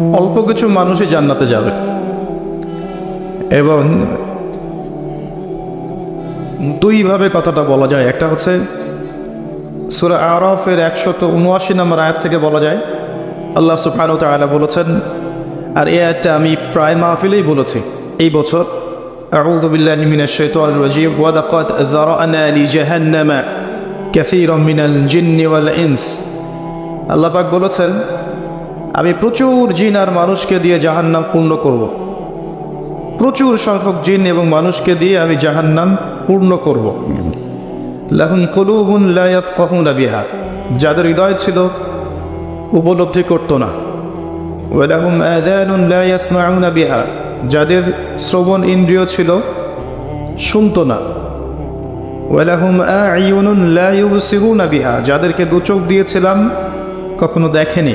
অল্প কিছু মানুষই জান্নাতে যাবে এবং দুইভাবে কথাটা বলা যায় একটা হচ্ছে সুরা আরফের একশত উনআশি নম্বর আয়াত থেকে বলা যায় আল্লাহ সুবহানাহু ওয়া তাআলা বলেছেন আর এই আয়াতটা আমি প্রায় মাহফিলেই বলেছি এই বছর أعوذ بالله من الشيطان الرجيم ولقد ذرأنا لجهنم كثيرا من الجن والإنس আল্লাহ পাক বলেছেন আমি প্রচুর জিন আর মানুষকে দিয়ে জাহান্নাম পূর্ণ করব। প্রচুর সংখ্যক জিন এবং মানুষকে দিয়ে আমি জাহান্নাম পূর্ণ করব। লাহুন কলুবুন লায়াত কখন বিহা। যাদের হৃদয় ছিল উপলব্ধি করতো না। ওয়ালাহুম আদানুন লা ইয়াসমাউনা বিহা। যাদের শ্রবণ ইন্দ্রিয় ছিল শুনতো না। ওয়ালাহুম আ'য়ুনুন লা ইউবসিরুনা বিহা। যাদেরকে দু চোখ দিয়েছিলাম, কখনো দেখেনি।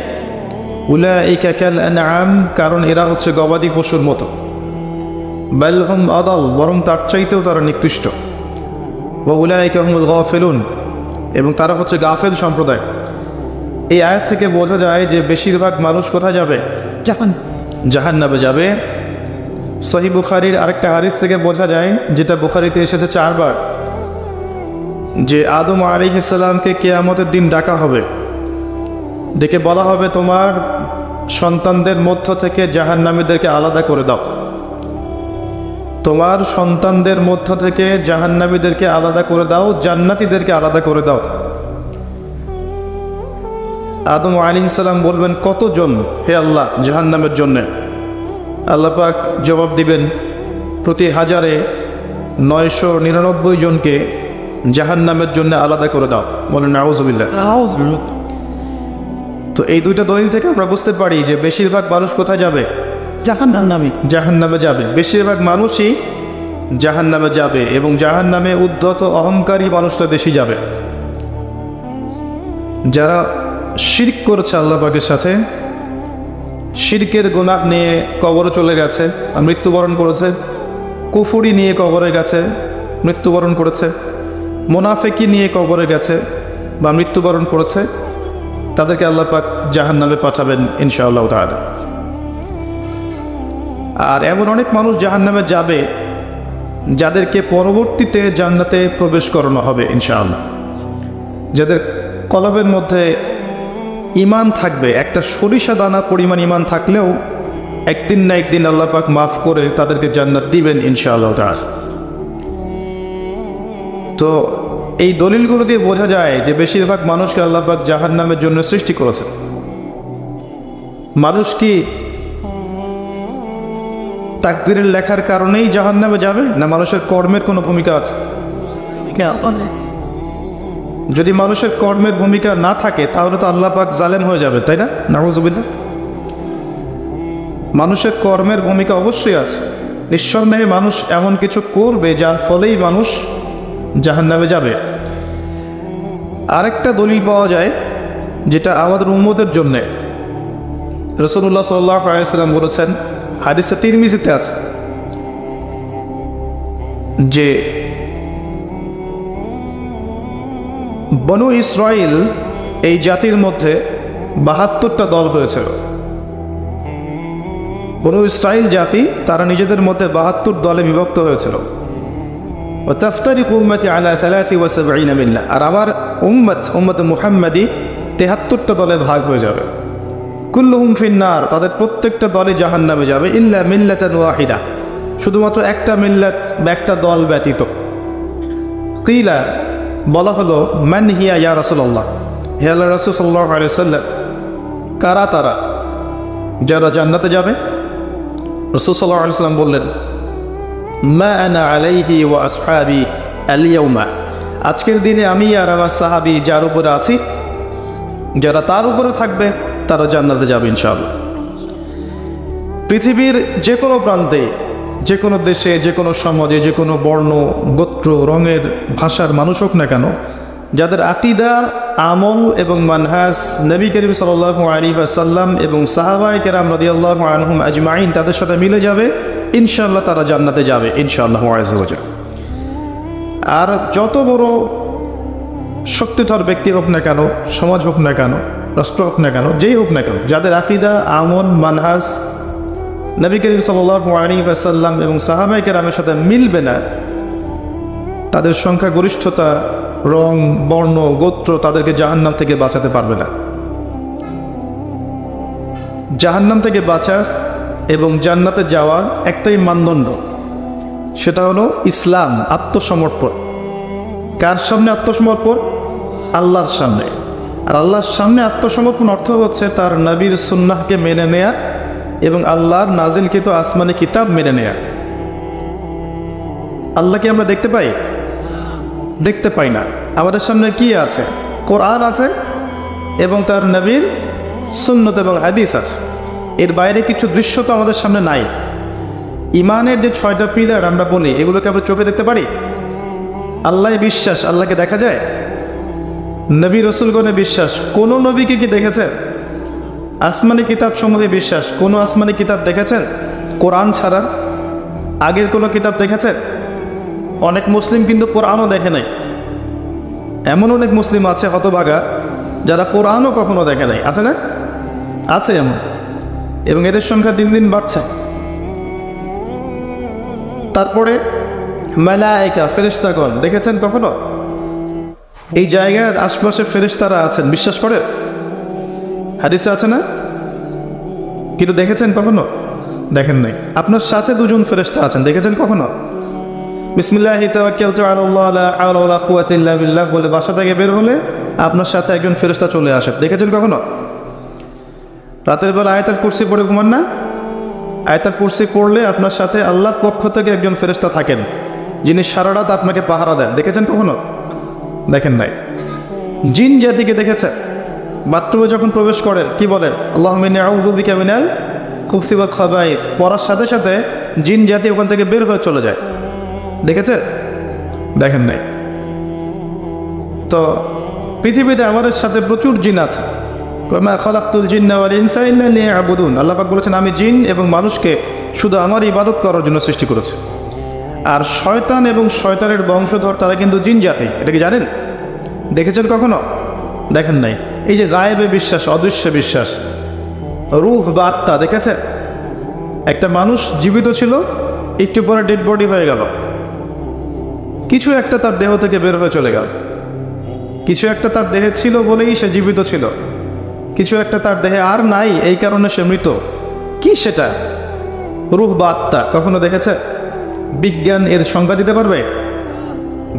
আনআম কারণ এরা হচ্ছে গবাদি পশুর মতো। বালহুম আদাল বরং তার চাইতেও তারা নিকৃষ্ট। ও গাফিলুন এবং তারা হচ্ছে গাফেল সম্প্রদায়। এই আয়াত থেকে বোঝা যায় যে বেশিরভাগ মানুষ কোথায় যাবে? জাহান। জাহান্নাবে যাবে। সহি বুখারির আরেকটা হারিস থেকে বোঝা যায় যেটা বুখারিতে এসেছে চারবার যে আদম আলী ইসলামকে কেয়ামতের দিন ডাকা হবে। ডেকে বলা হবে তোমার সন্তানদের মধ্য থেকে জাহান্নামীদেরকে আলাদা করে দাও। তোমার সন্তানদের মধ্য থেকে জাহান্নামীদেরকে আলাদা করে দাও, জান্নাতীদেরকে আলাদা করে দাও। আদম আলী সালাম বলবেন, কতজন হে আল্লাহ জাহান্নামের জন্যে? আল্লাহ পাক জবাব দিবেন, প্রতি হাজারে নয়শো নিরানব্বই জনকে জাহান্নামের জন্য আলাদা করে দাও। বলেন নাউজবিল্লা তো এই দুইটা দলিল থেকে আমরা বুঝতে পারি যে বেশিরভাগ মানুষ কোথায় যাবে? জাহান নামে। জাহান নামে যাবে। বেশিরভাগ মানুষই জাহান নামে যাবে এবং জাহান নামে উদ্ধত অহংকারী মানুষরা বেশি যাবে। যারা শিরক করেছে আল্লাহ পাকের সাথে শিরকের গোনাহ নিয়ে কবরে চলে গেছে আর মৃত্যুবরণ করেছে কুফুরি নিয়ে কবরে গেছে মৃত্যুবরণ করেছে মোনাফেকি নিয়ে কবরে গেছে বা মৃত্যুবরণ করেছে তাদেরকে আল্লাহ পাক জাহান নামে পাঠাবেন ইনশাআল্লাহ তাআলা। আর এমন অনেক মানুষ জাহান নামে যাবে, যাদেরকে পরবর্তীতে জান্নাতে প্রবেশ করানো হবে ইনশাআল্লাহ। যাদের কলবের মধ্যে ইমান থাকবে, একটা সরিষা দানা পরিমাণ ইমান থাকলেও একদিন না একদিন আল্লাহ পাক মাফ করে তাদেরকে জান্নাত দিবেন ইনশাআল্লাহ তো এই দলিলগুলো দিয়ে বোঝা যায় যে বেশিরভাগ মানুষকে আল্লাহ পাক জাহান্নামের জন্য সৃষ্টি করেছে মানুষ কি তাকদিরের লেখার কারণেই জাহান নামে যাবে না মানুষের কর্মের কোনো ভূমিকা আছে? যদি মানুষের কর্মের ভূমিকা না থাকে তাহলে তো আল্লাহ পাক জালেম হয়ে যাবে তাই না? নাউজুবিল্লা মানুষের কর্মের ভূমিকা অবশ্যই আছে। নিঃসন্দেহে মানুষ এমন কিছু করবে যার ফলেই মানুষ জাহান নামে যাবে। আরেকটা দলিল পাওয়া যায়, যেটা আমাদের উম্মতের জন্যে। রসুল্লাহ সাল্লাহ আলাইসাল্লাম বলেছেন, হাদিসে তিরমিজিতে আছে যে, বনু ইসরাইল এই জাতির মধ্যে বাহাত্তরটা দল হয়েছিল বনু ইসরাইল জাতি, তারা নিজেদের মধ্যে বাহাত্তর দলে বিভক্ত হয়েছিল। ও তফতারিক উম্মতি আলা সালাসি ও সাবাইন মিল্লা আর আবার উম্মত উম্মত মুহাম্মাদি তেহাত্তরটা দলে ভাগ হয়ে যাবে। কুল্লু কুল্লুহুম ফিন্নার, তাদের প্রত্যেকটা দলে জাহান নামে যাবে। ইল্লা মিল্লাতান ওয়াহিদা। শুধুমাত্র একটা মিল্লাত বা একটা দল ব্যতীত। কিলা, বলা হলো ম্যান হিয়া ইয়া রসুল্লাহ হে আল্লাহ রসুল সাল্লাহ আলিয়াল্লাম কারা তারা? যারা জান্নাতে যাবে? রসুল সাল্লাহ আলিয়াল্লাম বললেন মা আলাইহি আজকের দিনে আমি আর আমার সাহাবী যার উপরে আছি, যারা তার উপরে থাকবে, তারা জান্নাতে যাবে ইনশাআল্লাহ। পৃথিবীর যে কোনো প্রান্তে যে কোনো দেশে যে কোনো সমাজে যে কোনো বর্ণ, গোত্র, রঙের ভাষার মানুষ হোক না কেন, যাদের আকিদা, আমল এবং মানহাস নবী করিম সাল্লাহ আলী সাল্লাম এবং সাহাবাই কেরাম রদিয়াল্লাহ আনহুম আজমাইন তাদের সাথে মিলে যাবে ইনশাআল্লাহ তারা জান্নাতে যাবে, ইনশাআল্লাহ আর যত বড় শক্তিধর ব্যক্তি হোক না কেন, সমাজ হোক না কেন, রাষ্ট্র হোক না কেন, যেই হোক না কেন, যাদের আকিদা আমন মানহাজ, নবী করিম সাল্লাম এবং সাহাবাই কেরামের সাথে মিলবে না, তাদের সংখ্যা, গরিষ্ঠতা, রং, বর্ণ, গোত্র তাদেরকে জাহান্নাম থেকে বাঁচাতে পারবে না। জাহান্নাম থেকে বাঁচার এবং জান্নাতে যাওয়ার একটাই মানদণ্ড। সেটা হলো ইসলাম, আত্মসমর্পণ। কার সামনে আত্মসমর্পণ? আল্লাহর সামনে। আর আল্লাহর সামনে আত্মসমর্পণ অর্থ হচ্ছে তার নবীর সুন্নাহকে মেনে নেয়া এবং আল্লাহর নাজিলকৃত আসমানি কিতাব মেনে নেয়া। আল্লাহকে আমরা দেখতে পাই? দেখতে পাই না। আমাদের সামনে কি আছে? কোরআন আছে এবং তার নবীর সুন্নত এবং হাদিস আছে। এর বাইরে কিছু দৃশ্য তো আমাদের সামনে নাই। ইমানের যে ছয়টা পিলার আমরা বলি, এগুলোকে আমরা চোখে দেখতে পারি? আল্লাহ বিশ্বাস, আল্লাহকে দেখা যায়? নবী রসুলগণে বিশ্বাস, কোন নবীকে কি দেখেছেন? আসমানি কিতাব সমূহে বিশ্বাস, কোন আসমানি কিতাব দেখেছেন? কোরআন ছাড়া? আগের কোনো কিতাব দেখেছেন? অনেক মুসলিম কিন্তু কোরআনও দেখে নাই। এমন অনেক মুসলিম আছে হতভাগা, যারা কোরআনও কখনো দেখে নাই। আছে না? আছে এমন। এবং এদের সংখ্যা দিন দিন বাড়ছে। তারপরে মেলায়িকা ফেরেস্তাগণ দেখেছেন কখনো? এই জায়গার আশপাশে ফেরেস্তারা আছেন, বিশ্বাস করেন? হাদিসে আছে না? কিন্তু দেখেছেন কখনো? দেখেন নাই। আপনার সাথে দুজন ফেরেস্তা আছেন, দেখেছেন কখনো? বিসমিল্লাহ বলে বাসা থেকে বের হলে আপনার সাথে একজন ফেরেশতা চলে আসে দেখেছেন কখনো? রাতের বেলা আয়াতাল কুরসি পড়ে ঘুমান না? আয়াতাল কুরসি পড়লে আপনার সাথে আল্লাহর পক্ষ থেকে একজন ফেরেস্তা থাকেন, যিনি সারা রাত আপনাকে পাহারা দেন। দেখেছেন কখনো? দেখেন নাই। জিন জাতিকে দেখেছেন বাথরুমে যখন প্রবেশ করেন, কি বলেন আল্লাহ মিনাল খুফি বা খাবাই পড়ার সাথে সাথে জিন জাতি ওখান থেকে বের হয়ে চলে যায়। দেখেছে দেখেন নাই। তো পৃথিবীতে আমাদের সাথে প্রচুর জিন আছে। কমা খলাক্তুল জিন্নাওয়াল ইনসাইল্লা নিয়ে আবুদুন আল্লাপাক বলেছেন, আমি জিন এবং মানুষকে শুধু আমার ইবাদত করার জন্য সৃষ্টি করেছে। আর শয়তান এবং শয়তানের বংশধর, তারা কিন্তু জিন জাতি। এটা কি জানেন? দেখেছেন কখনো? দেখেন নাই। এই যে গায়েবে বিশ্বাস, অদৃশ্য বিশ্বাস, রুহ বা আত্মা, দেখেছেন? একটা মানুষ জীবিত ছিল, একটু পরে ডেড বডি হয়ে গেল। কিছু একটা তার দেহ থেকে বের হয়ে চলে গেল। কিছু একটা তার দেহে ছিল বলেই সে জীবিত ছিল। কিছু একটা তার দেহে আর নাই, এই কারণে সে মৃত। কি সেটা? রুহ বা আত্মা, কখনো দেখেছে? বিজ্ঞান এর সংজ্ঞা দিতে পারবে?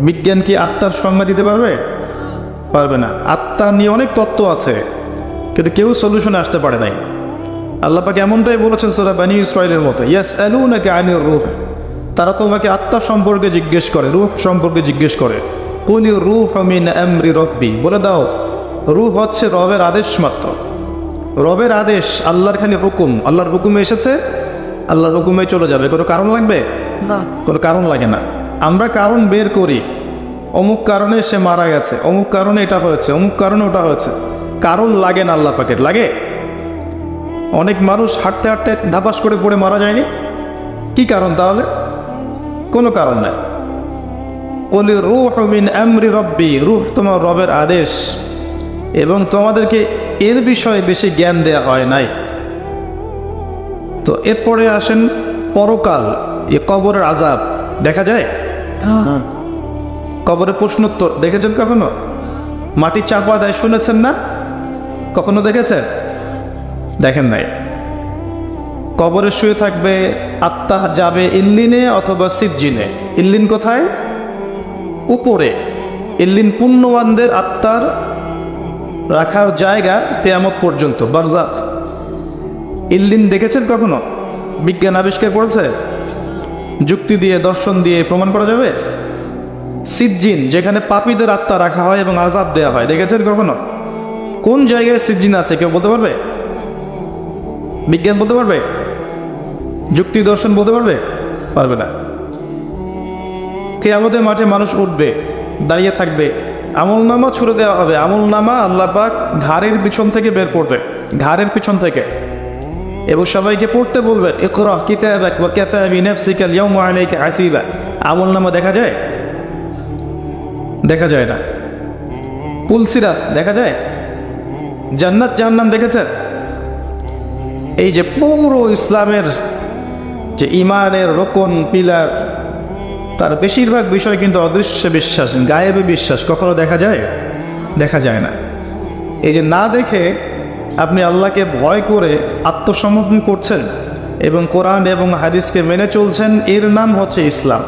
বিজ্ঞান কি আত্মার সংজ্ঞা দিতে পারবে? পারবে না। আত্মা নিয়ে অনেক তত্ত্ব আছে, কিন্তু কেউ সলিউশনে আসতে পারে নাই। আল্লাহ পাকে এমনটাই বলেছেন সোরা বানি ইসরায়েলের মতো ইয়াস আলু নাকি আইনের রুহ তারা তোমাকে আত্মা সম্পর্কে জিজ্ঞেস করে, রূহ সম্পর্কে জিজ্ঞেস করে। কোনি রূহ মিন আমরি রব্বি বলে দাও রূহ হচ্ছে রবের আদেশ মাত্র। রবের আদেশ আল্লাহর খালি হুকুম। আল্লাহর হুকুমে এসেছে আল্লাহর হুকুমে চলে যাবে। কোনো কারণ লাগবে? না। কোনো কারণ লাগে না। আমরা কারণ বের করি। অমুক কারণে সে মারা গেছে অমুক কারণে এটা হয়েছে অমুক কারণে ওটা হয়েছে। কারণ লাগে না আল্লাহ পাকের লাগে? অনেক মানুষ হাঁটতে হাঁটতে ধাপাস করে পড়ে মারা যায়নি? কি কারণ তাহলে? কোনো কারণ নাই। বলি রুহ মিন আমরি রব্বি রুহ তোমার রবের আদেশ। এবং তোমাদেরকে এর বিষয়ে বেশি জ্ঞান দেয়া হয় নাই। তো এরপরে আসেন পরকাল এ কবরের আজাব দেখা যায়? কবরের প্রশ্নোত্তর। দেখেছেন কখনো? মাটি চাপা দেয় শুনেছেন না? কখনো দেখেছেন? দেখেন নাই। কবরে শুয়ে থাকবে আত্মা যাবে ইল্লিনে অথবা সিজ্জিনে। ইল্লিন কোথায়? উপরে। ইল্লিন পুণ্যবানদের আত্মার রাখার জায়গা তেয়ামত পর্যন্ত। বারজাক ইল্লিন দেখেছেন কখনো? বিজ্ঞান আবিষ্কার করেছে? যুক্তি দিয়ে, দর্শন দিয়ে প্রমাণ করা যাবে? সিজ্জিন, যেখানে পাপীদের আত্মা রাখা হয় এবং আজাব দেওয়া হয়, দেখেছেন কখনো? কোন জায়গায় সিজ্জিন আছে, কেউ বলতে পারবে? বিজ্ঞান বলতে পারবে? যুক্তি, দর্শন বলতে পারবে? পারবে না। কে আমাদের মাঠে মানুষ উঠবে, দাঁড়িয়ে থাকবে আমল নামা ছুড়ে দেওয়া হবে। আমল নামা আল্লাহ পাক ঘাড়ের পিছন থেকে বের করবে। ঘাড়ের পিছন থেকে। এবং সবাইকে পড়তে বলবে ইকরা কিতাবাক ওয়া কাফা বিনাফসিকা আল-ইয়াওমা আলাইকা হাসিবা আমল নামা দেখা যায়? দেখা যায় না। পুলসিরাত দেখা যায়? জান্নাত জাহান্নাম দেখেছেন? এই যে পুরো ইসলামের যে ইমানের রোকন, পিলার তার বেশিরভাগ বিষয় কিন্তু অদৃশ্য বিশ্বাস, গায়েবে বিশ্বাস, কখনো দেখা যায়? দেখা যায় না। এই যে না দেখে আপনি আল্লাহকে ভয় করে আত্মসমর্পণ করছেন এবং কোরআন এবং হাদিসকে মেনে চলছেন, এর নাম হচ্ছে ইসলাম।